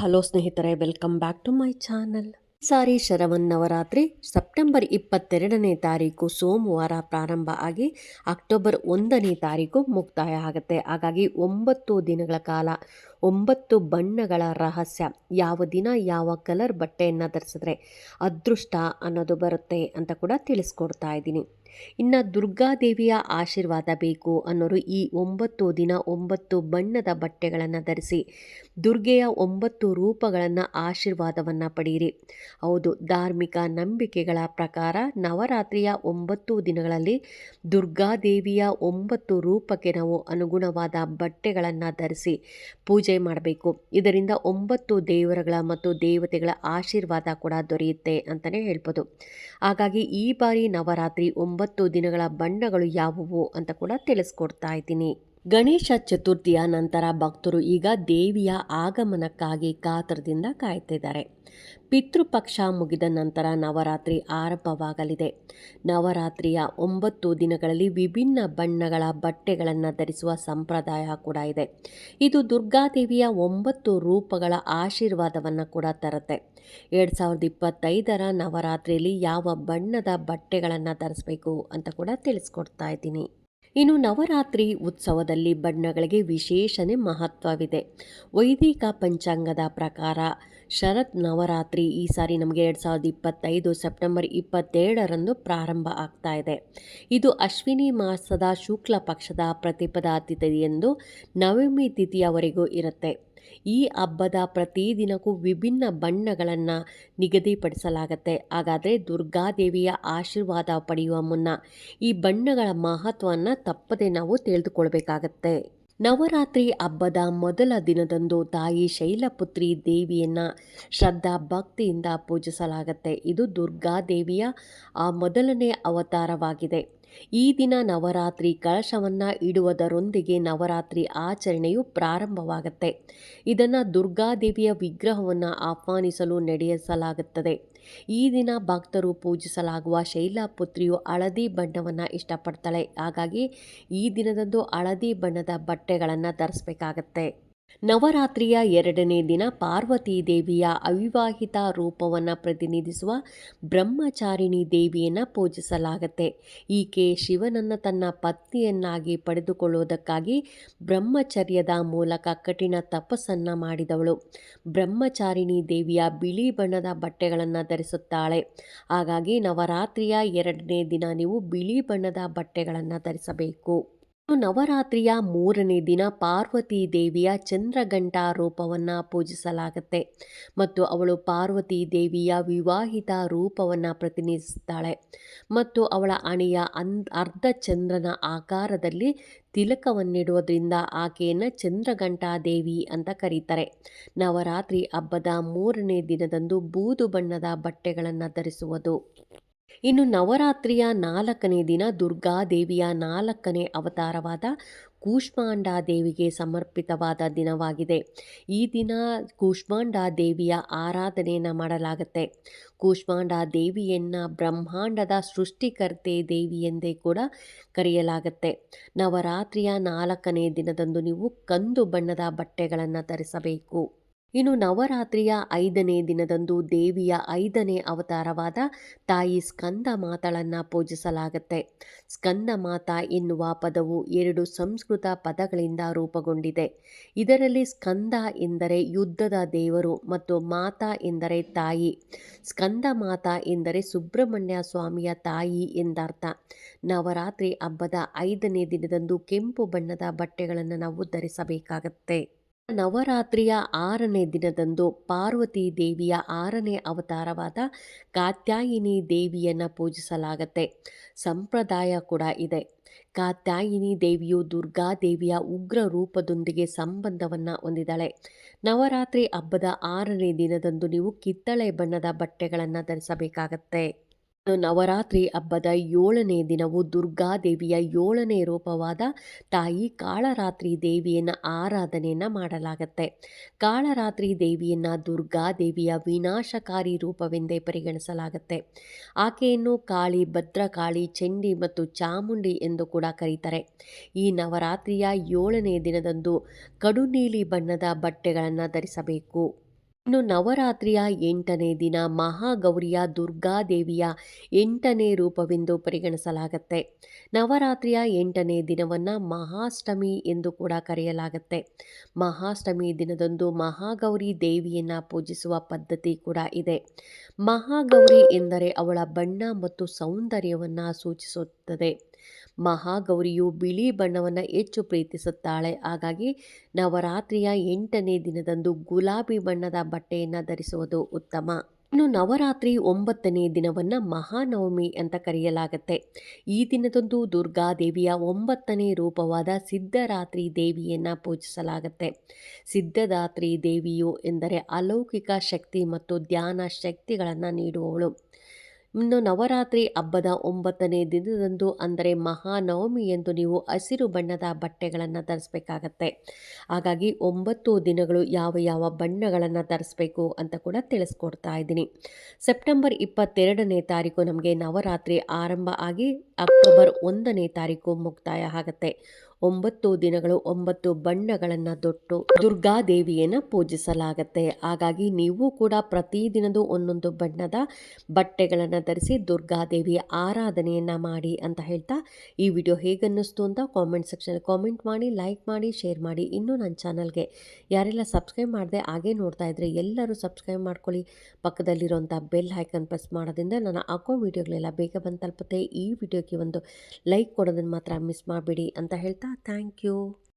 Hello ಸ್ನೇಹಿತರೆ welcome back to my channel ಸಾರಿ ಶರವನ್ನವರಾತ್ರಿ September ಇಪ್ಪತ್ತೆರಡನೇ ತಾರೀಕು ಸೋಮವಾರ ಪ್ರಾರಂಭ ಆಗಿ ಅಕ್ಟೋಬರ್ ಒಂದನೇ ತಾರೀಕು ಮುಕ್ತಾಯ ಆಗುತ್ತೆ. ಹಾಗಾಗಿ ಒಂಬತ್ತು ದಿನಗಳ ಕಾಲ, ಒಂಬತ್ತು ಬಣ್ಣಗಳ ರಹಸ್ಯ, ಯಾವ ದಿನ, ಯಾವ ಕಲರ್ ಬಟ್ಟೆಯನ್ನು ಧರಿಸಿದ್ರೆ ಅದೃಷ್ಟ ಅನ್ನೋದು ಬರುತ್ತೆ ಅಂತ ಕೂಡ ತಿಳಿಸ್ಕೊಡ್ತಾ ಇದ್ದೀನಿ. ಇನ್ನು ದುರ್ಗಾದೇವಿಯ ಆಶೀರ್ವಾದ ಬೇಕು ಅನ್ನೋರು ಈ ಒಂಬತ್ತು ದಿನ ಒಂಬತ್ತು ಬಣ್ಣದ ಬಟ್ಟೆಗಳನ್ನು ಧರಿಸಿ ದುರ್ಗೆಯ ಒಂಬತ್ತು ರೂಪಗಳನ್ನು ಆಶೀರ್ವಾದವನ್ನು ಪಡೆಯಿರಿ ಹೌದು, ಧಾರ್ಮಿಕ ನಂಬಿಕೆಗಳ ಪ್ರಕಾರ ನವರಾತ್ರಿಯ ಒಂಬತ್ತು ದಿನಗಳಲ್ಲಿ ದುರ್ಗಾದೇವಿಯ ಒಂಬತ್ತು ರೂಪಕ್ಕೆ ನಾವು ಅನುಗುಣವಾದ ಬಟ್ಟೆಗಳನ್ನು ಧರಿಸಿ ಪೂಜೆ ಮಾಡಬೇಕು. ಇದರಿಂದ ಒಂಬತ್ತು ದೇವರಗಳ ಮತ್ತು ದೇವತೆಗಳ ಆಶೀರ್ವಾದ ಕೂಡ ದೊರೆಯುತ್ತೆ ಅಂತಲೇ ಹೇಳ್ಬೋದು. ಹಾಗಾಗಿ ಈ ಬಾರಿ ನವರಾತ್ರಿ ಒಂಬತ್ತು ದಿನಗಳ ಬಣ್ಣಗಳು ಯಾವುವು ಅಂತ ಕೂಡ ತಿಳಿಸ್ಕೊಡ್ತಾ ಇದ್ದೀನಿ. ಗಣೇಶ ಚತುರ್ಥಿಯ ನಂತರ ಭಕ್ತರು ಈಗ ದೇವಿಯ ಆಗಮನಕ್ಕಾಗಿ ಕಾತರದಿಂದ ಕಾಯ್ತಿದ್ದಾರೆ ಪಿತೃಪಕ್ಷ ಮುಗಿದ ನಂತರ ನವರಾತ್ರಿ ಆರಂಭವಾಗಲಿದೆ. ನವರಾತ್ರಿಯ ಒಂಬತ್ತು ದಿನಗಳಲ್ಲಿ ವಿಭಿನ್ನ ಬಣ್ಣಗಳ ಬಟ್ಟೆಗಳನ್ನು ಧರಿಸುವ ಸಂಪ್ರದಾಯ ಕೂಡ ಇದೆ. ಇದು ದುರ್ಗಾದೇವಿಯ ಒಂಬತ್ತು ರೂಪಗಳ ಆಶೀರ್ವಾದವನ್ನು ಕೂಡ ತರುತ್ತೆ. ಎರಡು ಸಾವಿರದ ಇಪ್ಪತ್ತೈದರ ನವರಾತ್ರಿಯಲ್ಲಿ ಯಾವ ಬಣ್ಣದ ಬಟ್ಟೆಗಳನ್ನು ಧರಿಸಬೇಕು ಅಂತ ಕೂಡ ತಿಳಿಸ್ಕೊಡ್ತಾ ಇದ್ದೀನಿ. ಇನ್ನು ನವರಾತ್ರಿ ಉತ್ಸವದಲ್ಲಿ ಬಣ್ಣಗಳಿಗೆ ವಿಶೇಷನೆ ಮಹತ್ವವಿದೆ. ವೈದಿಕ ಪಂಚಾಂಗದ ಪ್ರಕಾರ ಶರತ್ ನವರಾತ್ರಿ ಈ ಸಾರಿ ನಮಗೆ ಎರಡು ಸಾವಿರದ ಇಪ್ಪತ್ತೈದು ಸೆಪ್ಟೆಂಬರ್ ಇಪ್ಪತ್ತೇಳರಂದು ಪ್ರಾರಂಭ ಆಗ್ತಾ ಇದೆ. ಇದು ಅಶ್ವಿನಿ ಮಾಸದ ಶುಕ್ಲ ಪಕ್ಷದ ಪ್ರತಿಪದ ತಿಥಿಯೆಂದು ನವಮಿ ತಿಥಿಯವರೆಗೂ ಇರುತ್ತೆ. ಈ ಹಬ್ಬದ ಪ್ರತಿದಿನಕ್ಕೂ ವಿಭಿನ್ನ ಬಣ್ಣಗಳನ್ನು ನಿಗದಿಪಡಿಸಲಾಗತ್ತೆ. ಹಾಗಾದರೆ ದುರ್ಗಾದೇವಿಯ ಆಶೀರ್ವಾದ ಪಡೆಯುವ ಮುನ್ನ ಈ ಬಣ್ಣಗಳ ಮಹತ್ವವನ್ನು ತಪ್ಪದೆ ನಾವು ತಿಳಿದುಕೊಳ್ಬೇಕಾಗತ್ತೆ. ನವರಾತ್ರಿ ಹಬ್ಬದ ಮೊದಲ ದಿನದಂದು ತಾಯಿ ಶೈಲಪುತ್ರಿ ದೇವಿಯನ್ನು ಶ್ರದ್ಧಾ ಭಕ್ತಿಯಿಂದ ಪೂಜಿಸಲಾಗತ್ತೆ. ಇದು ದುರ್ಗಾದೇವಿಯ ಆ ಮೊದಲನೇ ಅವತಾರವಾಗಿದೆ. ಈ ದಿನ ನವರಾತ್ರಿ ಕಳಶವನ್ನು ಇಡುವುದರೊಂದಿಗೆ ನವರಾತ್ರಿ ಆಚರಣೆಯು ಪ್ರಾರಂಭವಾಗುತ್ತೆ. ಇದನ್ನು ದುರ್ಗಾದೇವಿಯ ವಿಗ್ರಹವನ್ನು ಆಹ್ವಾನಿಸಲು ನಡೆಸಲಾಗುತ್ತದೆ. ಈ ದಿನ ಭಕ್ತರು ಪೂಜಿಸಲಾಗುವ ಶೈಲಾಪುತ್ರಿಯು ಹಳದಿ ಬಣ್ಣವನ್ನು ಇಷ್ಟಪಡ್ತಾಳೆ. ಹಾಗಾಗಿ ಈ ದಿನದಂದು ಹಳದಿ ಬಣ್ಣದ ಬಟ್ಟೆಗಳನ್ನು ಧರಿಸಬೇಕಾಗತ್ತೆ. ನವರಾತ್ರಿಯ ಎರಡನೇ ದಿನ ಪಾರ್ವತಿ ದೇವಿಯ ಅವಿವಾಹಿತ ರೂಪವನ್ನು ಪ್ರತಿನಿಧಿಸುವ ಬ್ರಹ್ಮಚಾರಿಣಿ ದೇವಿಯನ್ನು ಪೂಜಿಸಲಾಗುತ್ತೆ. ಈಕೆ ಶಿವನನ್ನು ತನ್ನ ಪತ್ನಿಯನ್ನಾಗಿ ಪಡೆದುಕೊಳ್ಳುವುದಕ್ಕಾಗಿ ಬ್ರಹ್ಮಚರ್ಯದ ಮೂಲಕ ಕಠಿಣ ತಪಸ್ಸನ್ನು ಮಾಡಿದವಳು. ಬ್ರಹ್ಮಚಾರಿಣಿ ದೇವಿಯ ಬಿಳಿ ಬಣ್ಣದ ಬಟ್ಟೆಗಳನ್ನು ಧರಿಸುತ್ತಾಳೆ. ಹಾಗಾಗಿ ನವರಾತ್ರಿಯ ಎರಡನೇ ದಿನ ನೀವು ಬಿಳಿ ಬಣ್ಣದ ಬಟ್ಟೆಗಳನ್ನು ಧರಿಸಬೇಕು. ನವರಾತ್ರಿಯ ಮೂರನೇ ದಿನ ಪಾರ್ವತಿ ದೇವಿಯ ಚಂದ್ರಘಂಟಾ ರೂಪವನ್ನು ಪೂಜಿಸಲಾಗುತ್ತೆ ಮತ್ತು ಅವಳು ಪಾರ್ವತಿ ದೇವಿಯ ವಿವಾಹಿತ ರೂಪವನ್ನು ಪ್ರತಿನಿಧಿಸುತ್ತಾಳೆ ಮತ್ತು ಅವಳ ಹಣೆಯ ಅನ್, ಅರ್ಧ ಚಂದ್ರನ ಆಕಾರದಲ್ಲಿ ತಿಲಕವನ್ನಿಡುವುದರಿಂದ ಆಕೆಯನ್ನು ಚಂದ್ರಘಂಟಾ ದೇವಿ ಅಂತ ಕರೀತಾರೆ. ನವರಾತ್ರಿ ಹಬ್ಬದ ಮೂರನೇ ದಿನದಂದು ಬೂದು ಬಣ್ಣದ ಬಟ್ಟೆಗಳನ್ನು ಧರಿಸುವುದು. ಇನ್ನು ನವರಾತ್ರಿಯ ನಾಲ್ಕನೇ ದಿನ ದುರ್ಗಾದೇವಿಯ ನಾಲ್ಕನೇ ಅವತಾರವಾದ ಕೂಷ್ಮಾಂಡ ದೇವಿಗೆ ಸಮರ್ಪಿತವಾದ ದಿನವಾಗಿದೆ. ಈ ದಿನ ಕೂಷ್ಮಾಂಡ ದೇವಿಯ ಆರಾಧನೆಯನ್ನು ಮಾಡಲಾಗುತ್ತೆ. ಕೂಷ್ಮಾಂಡ ದೇವಿಯನ್ನು ಬ್ರಹ್ಮಾಂಡದ ಸೃಷ್ಟಿಕರ್ತೆ ದೇವಿ ಎಂದೇ ಕೂಡ ಕರೆಯಲಾಗುತ್ತೆ. ನವರಾತ್ರಿಯ ನಾಲ್ಕನೇ ದಿನದಂದು ನೀವು ಕಂದು ಬಣ್ಣದ ಬಟ್ಟೆಗಳನ್ನು ಧರಿಸಬೇಕು. ಇನ್ನು ನವರಾತ್ರಿಯ ಐದನೇ ದಿನದಂದು ದೇವಿಯ ಐದನೇ ಅವತಾರವಾದ ತಾಯಿ ಸ್ಕಂದ ಮಾತಳನ್ನು ಪೂಜಿಸಲಾಗುತ್ತೆ. ಸ್ಕಂದ ಮಾತ ಎನ್ನುವ ಪದವು ಎರಡು ಸಂಸ್ಕೃತ ಪದಗಳಿಂದ ರೂಪುಗೊಂಡಿದೆ. ಇದರಲ್ಲಿ ಸ್ಕಂದ ಎಂದರೆ ಯುದ್ಧದ ದೇವರು ಮತ್ತು ಮಾತಾ ಎಂದರೆ ತಾಯಿ. ಸ್ಕಂದ ಮಾತಾ ಎಂದರೆ ಸುಬ್ರಹ್ಮಣ್ಯ ಸ್ವಾಮಿಯ ತಾಯಿ ಎಂದರ್ಥ. ನವರಾತ್ರಿ ಹಬ್ಬದ ಐದನೇ ದಿನದಂದು ಕೆಂಪು ಬಣ್ಣದ ಬಟ್ಟೆಗಳನ್ನು ನಾವು ಧರಿಸಬೇಕಾಗತ್ತೆ. ನವರಾತ್ರಿಯ ಆರನೇ ದಿನದಂದು ಪಾರ್ವತಿ ದೇವಿಯ ಆರನೇ ಅವತಾರವಾದ ಕಾತ್ಯಾಯಿನಿ ದೇವಿಯನ್ನು ಪೂಜಿಸಲಾಗತ್ತೆ. ಸಂಪ್ರದಾಯ ಕೂಡ ಇದೆ. ಕಾತ್ಯಾಯಿನಿ ದೇವಿಯು ದುರ್ಗಾ ದೇವಿಯ ಉಗ್ರ ರೂಪದೊಂದಿಗೆ ಸಂಬಂಧವನ್ನು ಹೊಂದಿದ್ದಾಳೆ. ನವರಾತ್ರಿ ಹಬ್ಬದ ಆರನೇ ದಿನದಂದು ನೀವು ಕಿತ್ತಳೆ ಬಣ್ಣದ ಬಟ್ಟೆಗಳನ್ನು ಧರಿಸಬೇಕಾಗತ್ತೆ. ನವರಾತ್ರಿ ಹಬ್ಬದ ಏಳನೇ ದಿನವು ದುರ್ಗಾದೇವಿಯ ಏಳನೇ ರೂಪವಾದ ತಾಯಿ ಕಾಳರಾತ್ರಿ ದೇವಿಯನ್ನು ಆರಾಧನೆಯನ್ನು ಮಾಡಲಾಗುತ್ತೆ. ಕಾಳರಾತ್ರಿ ದೇವಿಯನ್ನು ದುರ್ಗಾದೇವಿಯ ವಿನಾಶಕಾರಿ ರೂಪವೆಂದೇ ಪರಿಗಣಿಸಲಾಗುತ್ತೆ. ಆಕೆಯನ್ನು ಕಾಳಿ, ಭದ್ರಕಾಳಿ, ಚಂಡಿ ಮತ್ತು ಚಾಮುಂಡಿ ಎಂದು ಕೂಡ ಕರೀತಾರೆ. ಈ ನವರಾತ್ರಿಯ ಏಳನೇ ದಿನದಂದು ಕಡು ನೀಲಿ ಬಣ್ಣದ ಬಟ್ಟೆಗಳನ್ನು ಧರಿಸಬೇಕು. ಇನ್ನು ನವರಾತ್ರಿಯ ಎಂಟನೇ ದಿನ ಮಹಾಗೌರಿಯ ದುರ್ಗಾದೇವಿಯ ಎಂಟನೇ ರೂಪವೆಂದು ಪರಿಗಣಿಸಲಾಗುತ್ತೆ. ನವರಾತ್ರಿಯ ಎಂಟನೇ ದಿನವನ್ನು ಮಹಾಷ್ಟಮಿ ಎಂದು ಕೂಡ ಕರೆಯಲಾಗುತ್ತೆ. ಮಹಾಷ್ಟಮಿ ದಿನದಂದು ಮಹಾಗೌರಿ ದೇವಿಯನ್ನು ಪೂಜಿಸುವ ಪದ್ಧತಿ ಕೂಡ ಇದೆ. ಮಹಾಗೌರಿ ಎಂದರೆ ಅವಳ ಬಣ್ಣ ಮತ್ತು ಸೌಂದರ್ಯವನ್ನು ಸೂಚಿಸುತ್ತದೆ. ಮಹಾಗೌರಿಯು ಬಿಳಿ ಬಣ್ಣವನ್ನು ಹೆಚ್ಚು ಪ್ರೀತಿಸುತ್ತಾಳೆ. ಹಾಗಾಗಿ ನವರಾತ್ರಿಯ ಎಂಟನೇ ದಿನದಂದು ಗುಲಾಬಿ ಬಣ್ಣದ ಬಟ್ಟೆಯನ್ನು ಧರಿಸುವುದು ಉತ್ತಮ. ಇನ್ನು ನವರಾತ್ರಿ ಒಂಬತ್ತನೇ ದಿನವನ್ನು ಮಹಾನವಮಿ ಅಂತ ಕರೆಯಲಾಗುತ್ತೆ. ಈ ದಿನದಂದು ದುರ್ಗಾದೇವಿಯ ಒಂಬತ್ತನೇ ರೂಪವಾದ ಸಿದ್ಧರಾತ್ರಿ ದೇವಿಯನ್ನು ಪೂಜಿಸಲಾಗುತ್ತೆ. ಸಿದ್ಧದಾತ್ರಿ ದೇವಿಯು ಎಂದರೆ ಅಲೌಕಿಕ ಶಕ್ತಿ ಮತ್ತು ಧ್ಯಾನ ಶಕ್ತಿಗಳನ್ನು ನೀಡುವವಳು. ಇನ್ನು ನವರಾತ್ರಿ ಹಬ್ಬದ ಒಂಬತ್ತನೇ ದಿನದಂದು ಅಂದರೆ ಮಹಾನವಮಿ ಎಂದು ನೀವು ಹಸಿರು ಬಣ್ಣದ ಬಟ್ಟೆಗಳನ್ನು ಧರಿಸಬೇಕಾಗತ್ತೆ. ಹಾಗಾಗಿ ಒಂಬತ್ತು ದಿನಗಳು ಯಾವ ಯಾವ ಬಣ್ಣಗಳನ್ನು ಧರಿಸಬೇಕು ಅಂತ ಕೂಡ ತಿಳಿಸ್ಕೊಡ್ತಾ ಇದ್ದೀನಿ. ಸೆಪ್ಟೆಂಬರ್ ಇಪ್ಪತ್ತೆರಡನೇ ತಾರೀಕು ನಮಗೆ ನವರಾತ್ರಿ ಆರಂಭ ಆಗಿ ಅಕ್ಟೋಬರ್ ಒಂದನೇ ತಾರೀಕು ಮುಕ್ತಾಯ ಆಗುತ್ತೆ. ಒಂಬತ್ತು ದಿನಗಳು ಒಂಬತ್ತು ಬಣ್ಣಗಳನ್ನು ತೊಟ್ಟು ದುರ್ಗಾದೇವಿಯನ್ನು ಪೂಜಿಸಲಾಗತ್ತೆ. ಹಾಗಾಗಿ ನೀವು ಕೂಡ ಪ್ರತಿದಿನದೂ ಒಂದೊಂದು ಬಣ್ಣದ ಬಟ್ಟೆಗಳನ್ನು ಧರಿಸಿ ದುರ್ಗಾದೇವಿಯ ಆರಾಧನೆಯನ್ನು ಮಾಡಿ ಅಂತ ಹೇಳ್ತಾ ಈ ವಿಡಿಯೋ ಹೇಗನ್ನಿಸ್ತು ಅಂತ ಕಾಮೆಂಟ್ ಸೆಕ್ಷನ್ ಕಾಮೆಂಟ್ ಮಾಡಿ ಲೈಕ್ ಮಾಡಿ ಶೇರ್ ಮಾಡಿ. ಇನ್ನೂ ನನ್ನ ಚಾನಲ್ಗೆ ಯಾರೆಲ್ಲ ಸಬ್ಸ್ಕ್ರೈಬ್ ಮಾಡಿದೆ ಹಾಗೆ ನೋಡ್ತಾ ಇದ್ರೆ ಎಲ್ಲರೂ ಸಬ್ಸ್ಕ್ರೈಬ್ ಮಾಡ್ಕೊಳ್ಳಿ. ಪಕ್ಕದಲ್ಲಿರುವಂಥ ಬೆಲ್ ಹೈಕನ್ ಪ್ರೆಸ್ ಮಾಡೋದ್ರಿಂದ ನಾನು ಹಾಕೋ ವಿಡಿಯೋಗಳೆಲ್ಲ ಬೇಗ ಬಂದು ತಲುಪುತ್ತೆ. ಈ ವಿಡಿಯೋಗೆ ಒಂದು ಲೈಕ್ ಕೊಡೋದನ್ನು ಮಾತ್ರ ಮಿಸ್ ಮಾಡಬೇಡಿ ಅಂತ ಹೇಳ್ತಾ ಥ್ಯಾಂಕ್ ಯು